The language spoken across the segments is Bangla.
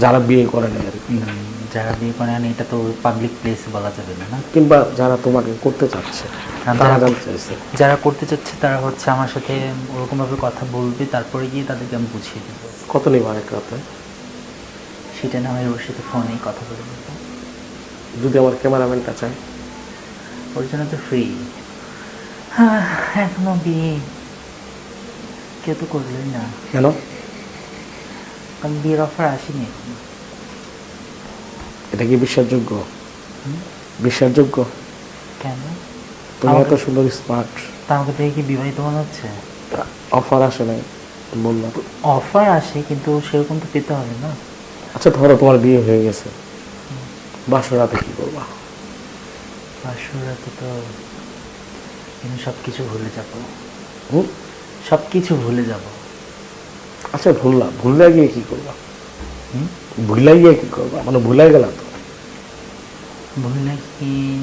যারা বিয়ে করে না আর কি। যারা বিয়ে করে না এটা তো পাবলিক প্লেস বলা যাবে না না? কিংবা যারা তোমাকে করতে চাচ্ছে হ্যাঁ, তারা যারা- জানতে চাইছে। যারা করতে চাচ্ছে তারা হচ্ছে আমার সাথে ওরকমভাবে কথা বলবে তারপরে গিয়ে তাদেরকে আমি বুঝিয়ে দেবো। কত নিবা এক রাতে? সেটা না হয় ওর সাথে ফোনেই কথা বলে নেব। যদি আমার ক্যামেরাম্যানটা চায়। ওর জন্য তো ফ্রি হ্যাঁ এখনও বিয়ে। কেউ তো করলোই না। কেন? কারণ বিয়ের অফার আসেনি এখন। এটা কি বিশ্বাসযোগ্য? বিশ্বাসযোগ্য? কেন? তুমি আমাকে- এত সুন্দর স্মার্ট। তা আমাকে দেখে কি বিবাহিত মনে হচ্ছে? অফার আসে নাই বললাম অফার আসে কিন্তু সেরকম তো পেতে হবে না। আচ্ছা ধরো তোমার বিয়ে হয়ে গেছে। বাসর রাতে কি করবা? বাসরাতে তো আমি সব কিছু ভুলে যাব? সব কিছু ভুলে যাব। আচ্ছা ভুললাম। ভুললে গিয়ে কি করবা? হুম? ভুলে গিয়ে কি করবা? মানে ভুলে গেলাম তো। ভুললে কি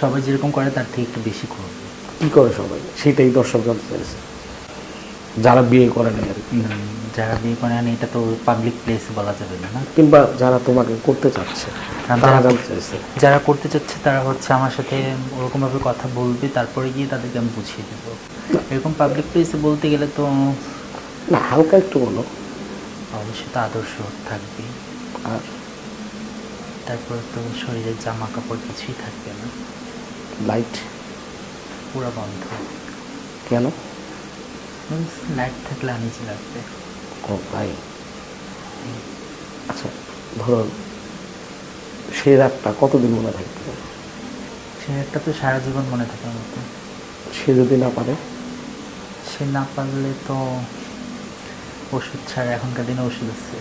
সবাই যেরকম করে তার থেকে একটু বেশি করবে। কি করে সবাই? সেটাই দর্শক জানতে চাইছে যারা বিয়ে করে না আর কি। যারা বিয়ে করে না এটা তো পাবলিক প্লেস বলা যাবে না। কিংবা যারা তোমাকে করতে চাচ্ছে হ্যাঁ, তারা যারা- জানতে চাইছে। যারা করতে চাচ্ছে তারা হচ্ছে আমার সাথে ওরকমভাবে কথা বলবে তারপরে গিয়ে তাদেরকে আমি বুঝিয়ে দেবো। এরকম পাবলিক প্লেসে বলতে গেলে তো না হালকা একটু বলো। অবশ্যই তো আদর্শ থাকবে আর? তারপর তো শরীরের জামা কাপড় কিছুই থাকবে না। লাইট পুরো বন্ধ। কেন? লাইট থাকলে আনিজি লাগবে। ও ভাই। আচ্ছা ধরো সেই রাতটা কতদিন মনে থাকতে পারে? সে একটা তো সারা জীবন মনে থাকার মতো। সে যদি না পারে? সে না পারলে তো ওষুধ ছাড়া এখনকার দিনে ওষুধ আছে।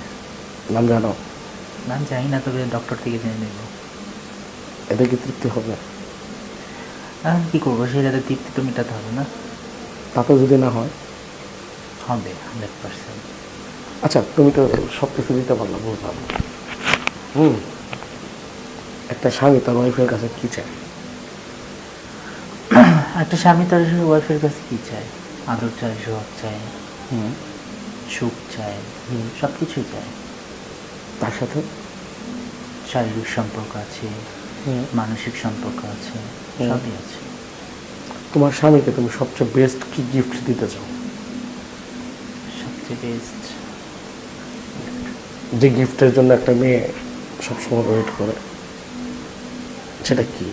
নাম জানো? নাম জানি না তবে ডক্টর থেকে জেনে নেব। এতে কি তৃপ্তি হবে? এখন কী করব? সেই রাতে তৃপ্তি তো মেটাতে হবে না। তাতে যদি না হয়? হবে হান্ড্রেড পার্সেন্ট আচ্ছা তুমি তো সব কিছু দিতে পারল বুঝলাম হুম। একটা স্বামী তার ওয়াইফের কাছে কি চায়? একটা স্বামী তার ওয়াইফের কাছে কী চায়? আদর চায় সব চায়। হুম। সুখ চায়। সব কিছুই চায়। তার সাথে শারীরিক সম্পর্ক আছে মানসিক সম্পর্ক আছে সবই আছে। তোমার স্বামীকে তুমি সবচেয়ে বেস্ট কি গিফট দিতে চাও? সবচেয়ে বেস্ট যে গিফটের জন্য একটা মেয়ে সবসময় ওয়েট করে সেটা কি?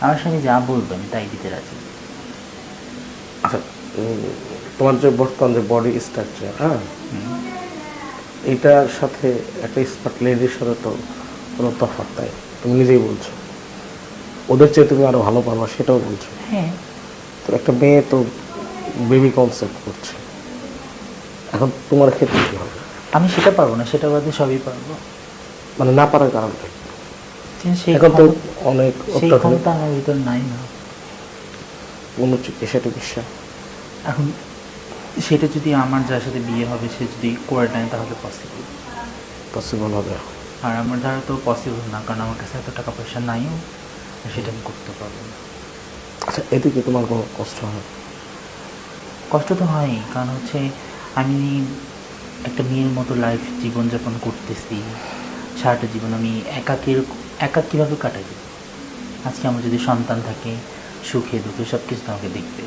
আমার স্বামী যা বলবে আমি তাই দিতে রাজি। আচ্ছা তোমার যে বর্তমান যে বডি স্ট্রাকচার হ্যাঁ? এইটার সাথে একটা স্মার্ট লেডির সাথে তো কোনো তফাৎ নাই। তুমি নিজেই বলছো। ওদের চেয়ে তুমি আরও ভালো পারবা সেটাও বলছো। হ্যাঁ। তো একটা মেয়ে তো বেবি কনসেপ্ট করছে। এখন তোমার ক্ষেত্রে কি হবে? আমি সেটা পারব না সেটা বাদে সবই পারব। মানে না পারার কারণটা এখন তো অনেক অত্যাধুনিক নাই না। কোনো চিকিৎসা টিকিৎসা এখন সেটা যদি আমার যার সাথে বিয়ে হবে সে যদি করে নেয় তাহলে পসিবল পসিবল হবে। আর আমার দ্বারা তো পসিবল না কারণ আমার কাছে এত টাকা পয়সা নাইও সেটা আমি করতে পারব না। আচ্ছা এতে কি তোমার কোনো কষ্ট হয়? কষ্ট তো হয় কারণ হচ্ছে আমি একটা মেয়ের মতো লাইফ জীবনযাপন করতেছি। সারাটা জীবন আমি একাকের একা কীভাবে কাটাই আজকে আমার যদি সন্তান থাকে সুখে দুঃখে সব কিছু তোমাকে দেখবে।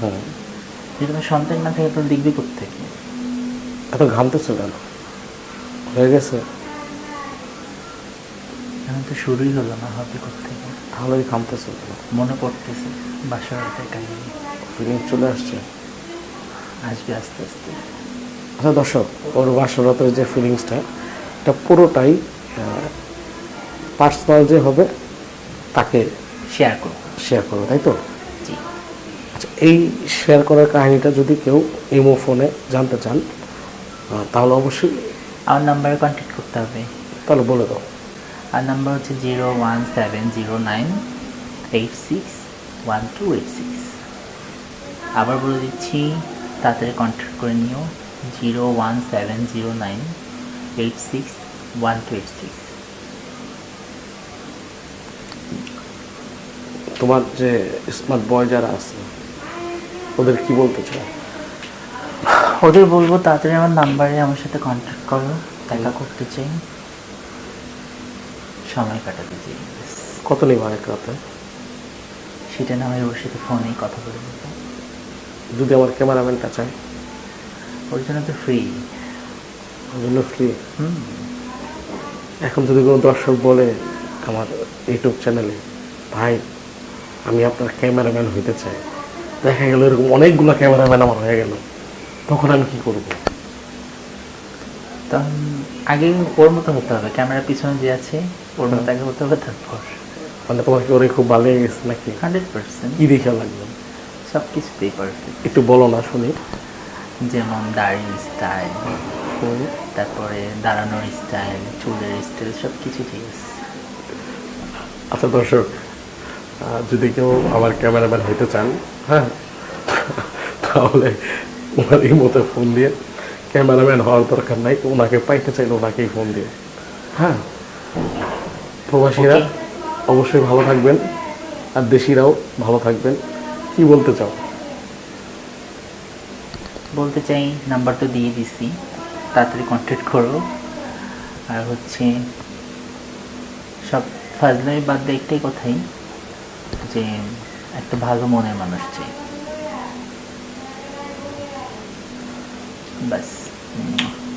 হুম যদি আমার সন্তান না থাকে তাহলে দেখবে কোথেকে এত ঘামতেছো কেন? হয়ে গেছে। এখন তো শুরুই হলো না হবে কোথেকে তাহলে ঘামতেছো মনে পড়তেছে বাসার রাতের কাহিনী ফিলিং চলে আসছে। আসবে আস্তে আস্তে। আচ্ছা দর্শক ওর বাসরতের যে ফিলিংসটা এটা পুরোটাই পার্সোনাল যে হবে তাকে শেয়ার করব। শেয়ার করবে তাই তো? এই শেয়ার করার কাহিনীটা যদি কেউ ইমো ফোনে জানতে চান তাহলে অবশ্যই আমার নাম্বারে কন্ট্যাক্ট করতে হবে। তাহলে বলে দাও। আর নাম্বার হচ্ছে zero one seven zero nine eight six one two eight six আবার বলে দিচ্ছি তাড়াতাড়ি কন্ট্যাক্ট করে নিও zero one seven zero nine eight six one two eight six তোমার যে স্মার্ট বয় যারা আছে ওদের কি বলতে চাও? ওদের বলব তাড়াতাড়ি আমার নাম্বারে আমার সাথে কন্ট্যাক্ট করো দেখা করতে চাই। সময় কাটাতে চাই। কত নিবা এক রাতে সেটা না আমি ওর সাথে ফোনেই কথা বলে বলব যদি আমার ক্যামেরাম্যানটা চায়। ওর জন্য তো ফ্রি ওর জন্য ফ্রি হুম। এখন যদি কোনো দর্শক বলে আমার ইউটিউব চ্যানেলে ভাই আমি আপনার ক্যামেরাম্যান হইতে চাই। দেখা গেল এরকম অনেকগুলো ক্যামেরাম্যান আমার হয়ে গেল। তখন আমি কি করব? তখন আগে ওর মতো হতে হবে ক্যামেরার পিছনে যে আছে ওর মতো আগে হতে হবে তারপর। মানে তোমার কি ওরে খুব ভালো গেছে নাকি? Hundred percent. কি দেখে লাগল? সব কিছুতেই পারফেক্ট একটু বলো না শুনি। যেমন দাড়ির স্টাইল তারপরে দাঁড়ানোর স্টাইল চুলের স্টাইল সব কিছু ঠিক আছে। আচ্ছা দর্শক যদি কেউ আমার ক্যামেরাম্যান হইতে চান হ্যাঁ। তাহলে ওনার এই মতো ফোন দিয়ে ক্যামেরাম্যান হওয়ার দরকার নাই ওনাকে পাইতে চাইলে ওনাকেই ফোন দিয়ে। হ্যাঁ। প্রবাসীরা অবশ্যই ভালো থাকবেন আর দেশিরাও ভালো থাকবেন। কি বলতে চাও? বলতে চাই নাম্বার তো দিয়ে দিছি তাড়াতাড়ি কন্ট্যাক্ট করো। আর হচ্ছে সব ফাজলামি বাদ দিয়ে একটাই কথাই যে একটা ভালো মনের মানুষ চাই। উম,